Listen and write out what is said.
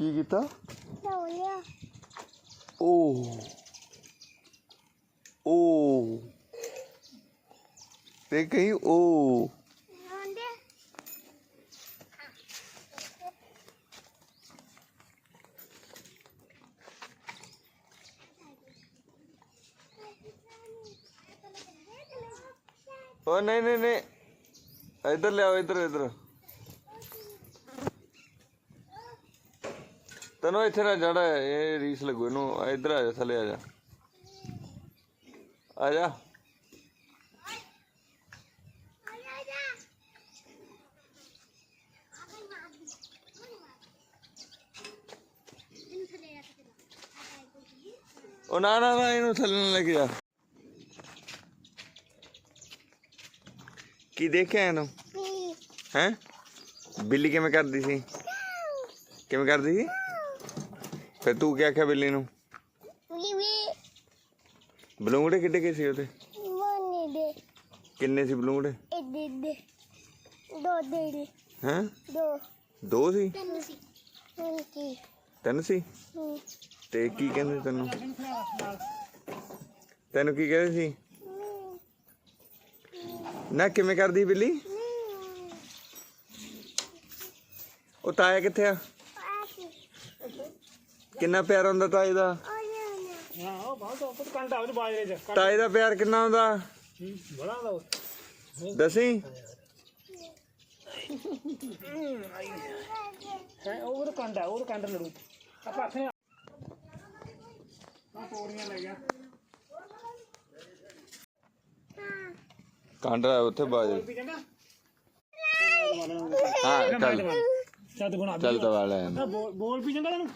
ਕੀ ਕੀਤਾ? ਲਿਆ ਓ ਓ ਤੇ ਕਹੀਂ ਓ ਓ ਨਹੀਂ ਨਹੀਂ ਨਹੀਂ। ਇੱਧਰ ਲਿਆਓ ਇੱਧਰ ਇੱਧਰ। ਤੈਨੂੰ ਇੱਥੇ ਨਾ ਜੜਾ ਇਹ ਰੀਸ ਲੱਗੂ ਇਹਨੂੰ ਇੱਧਰ ਆ ਜਾ ਥੱਲੇ ਆ ਜਾ। ਆ ਜਾ। ਉਹ ਨਾ ਨਾ ਨਾ ਇਹਨੂੰ ਥੱਲੇ ਨਾ ਲੈ ਕੇ ਜਾ। ਕੀ ਦੇਖਿਆ ਇਹਨੂੰ? ਹੈ? ਬਿੱਲੀ ਕਿਵੇਂ ਕਰਦੀ ਸੀ? ਕਿਵੇਂ ਕਰਦੀ ਸੀ? ਫਿਰ ਤੂੰ ਕੀ ਆਖਿਆ ਬਿੱਲੀ ਨੂੰ? ਵੀ ਵੀ ਬਲੂੰਗੜੇ ਕਿੱਡੇ ਕੇ ਸੀ ਉਹਦੇ? ਮੋਨੇ ਦੇ। ਕਿੰਨੇ ਸੀ ਬਲੂੰਗੜੇ? ਇਹਦੇ ਦੇ। ਦੋ ਦੇ ਦੇ ਹੈ? ਦੋ। ਦੋ ਸੀ? ਤਿੰਨ ਸੀ। ਤਿੰਨ ਸੀ। ਤਿੰਨ ਸੀ? ਹੂੰ। ਤੇ ਕੀ ਕਹਿੰਦੇ ਤੈਨੂੰ? ਤੈਨੂੰ ਕੀ ਕਹਿੰਦੇ ਸੀ? ਨਾ ਕਿਵੇਂ ਕਰਦੀ ਬਿੱਲੀ? ਉਹ ਤਾਇਆ ਕਿੱਥੇ ਆ? ਕਿੰਨਾ ਪਿਆਰ ਹੁੰਦਾ ਤਾਏ ਦਾ? ਹਾਂ ਉਹ ਬਹੁਤ ਉਹ ਕੰਟਾ ਉਹ ਬਾਜਰੇ ਚ ਤਾਏ ਦਾ ਪਿਆਰ ਕਿੰਨਾ ਹੁੰਦਾ? ਬੜਾ ਦਾ ਦੱਸੀ ਹੈ ਉਹ ਕੰਟਾ ਉਹ ਕੰਟ ਲੜੂ ਆਪਾਂ ਹੱਥ ਆ ਪੌੜੀਆਂ ਲੈ ਗਿਆ ਕਾਂਡਾ ਉੱਥੇ ਬਾਜ ਹਾਂ ਚੱਲ ਚੱਲ ਦਵਾ ਲੈ ਬੋਲ ਵੀ ਚੰਗਾ ਤੈਨੂੰ